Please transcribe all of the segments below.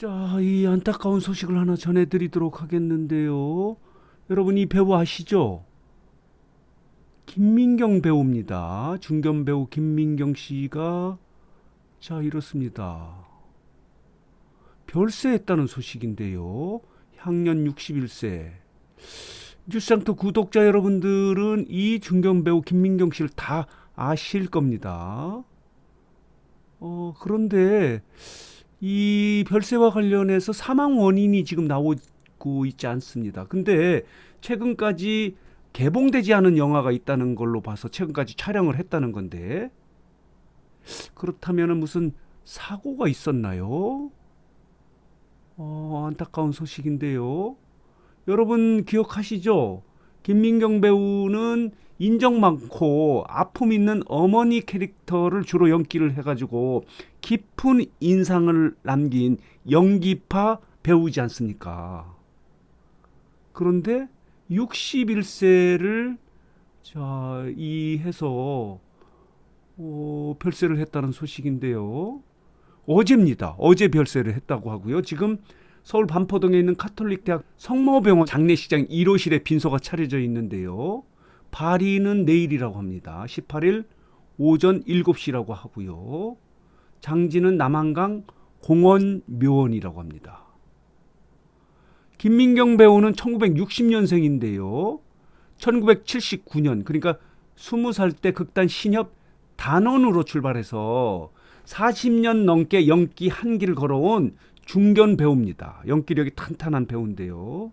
자, 이 안타까운 소식을 하나 전해드리도록 하겠는데요. 여러분 이 배우 아시죠? 김민경 배우입니다. 중견 배우 김민경 씨가 자 이렇습니다. 별세했다는 소식인데요. 향년 61세. 뉴스장터 구독자 여러분들은 이 중견 배우 김민경 씨를 다 아실 겁니다. 어, 그런데 이 별세와 관련해서 사망 원인이 지금 나오고 있지 않습니다. 근데 최근까지 개봉되지 않은 영화가 있다는 걸로 봐서 최근까지 촬영을 했다는 건데 그렇다면 무슨 사고가 있었나요? 어, 안타까운 소식인데요. 여러분 기억하시죠? 김민경 배우는 인정 많고 아픔 있는 어머니 캐릭터를 주로 연기를 해가지고 깊은 인상을 남긴 연기파 배우지 않습니까? 그런데 61세를 자, 이 해서 어, 별세를 했다는 소식인데요. 어제입니다. 어제 별세를 했다고 하고요. 지금 서울 반포동에 있는 카톨릭 대학 성모병원 장례식장 1호실에 빈소가 차려져 있는데요. 발의는 내일이라고 합니다. 18일 오전 7시라고 하고요. 장지는 남한강 공원 묘원이라고 합니다. 김민경 배우는 1960년생인데요. 1979년 그러니까 20살 때 극단 신협 단원으로 출발해서 40년 넘게 연기 한길을 걸어온 중견 배우입니다. 연기력이 탄탄한 배우인데요.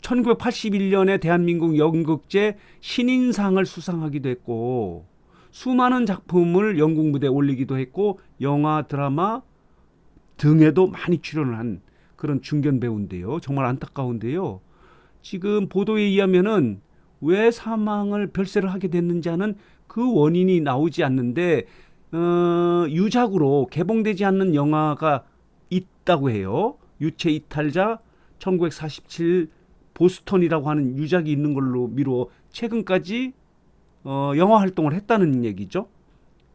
1981년에 대한민국 연극제 신인상을 수상하기도 했고 수많은 작품을 연극 무대에 올리기도 했고 영화 드라마 등에도 많이 출연을 한 그런 중견 배우인데요. 정말 안타까운데요. 지금 보도에 의하면은 왜 사망을 별세를 하게 됐는지 하는 그 원인이 나오지 않는데 어, 유작으로 개봉되지 않는 영화가 있다고 해요. 유체 이탈자 1947 보스턴이라고 하는 유작이 있는 걸로 미루어 최근까지 어, 영화 활동을 했다는 얘기죠.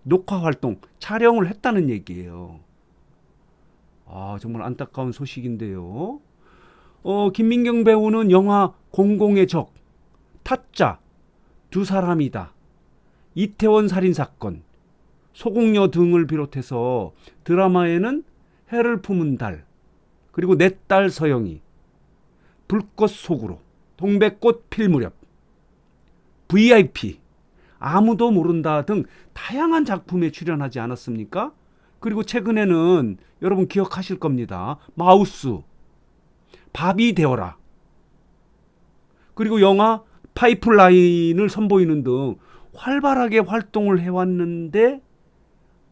녹화 활동, 촬영을 했다는 얘기예요. 아, 정말 안타까운 소식인데요. 어, 김민경 배우는 영화 공공의 적, 타짜, 두 사람이다, 이태원 살인 사건, 소공녀 등을 비롯해서 드라마에는 해를 품은 달, 그리고 내 딸 서영이, 불꽃 속으로, 동백꽃 필 무렵, VIP, 아무도 모른다 등 다양한 작품에 출연하지 않았습니까? 그리고 최근에는 여러분 기억하실 겁니다. 마우스, 밥이 되어라. 그리고 영화 파이프라인을 선보이는 등 활발하게 활동을 해왔는데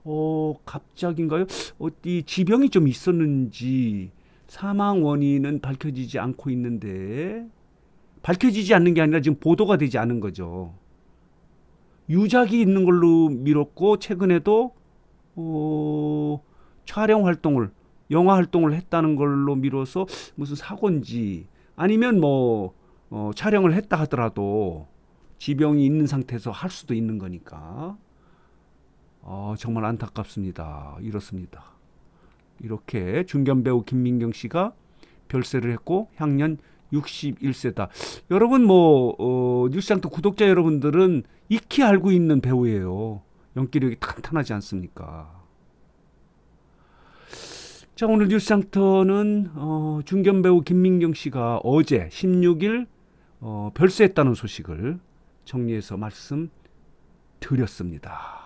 어 갑자기인가요? 어디 지병이 좀 있었는지 사망 원인은 밝혀지지 않고 있는데 밝혀지지 않는 게 아니라 지금 보도가 되지 않은 거죠. 유작이 있는 걸로 미뤘고 최근에도 어, 촬영 활동을 영화 활동을 했다는 걸로 미뤄서 무슨 사고인지 아니면 뭐 어, 촬영을 했다 하더라도 지병이 있는 상태에서 할 수도 있는 거니까 어, 정말 안타깝습니다. 이렇습니다. 이렇게 중견 배우 김민경 씨가 별세를 했고 향년 61세다. 여러분 뭐 어, 뉴스장터 구독자 여러분들은 익히 알고 있는 배우예요. 연기력이 탄탄하지 않습니까? 자 오늘 뉴스장터는 어, 중견 배우 김민경 씨가 어제 16일 어, 별세했다는 소식을 정리해서 말씀드렸습니다.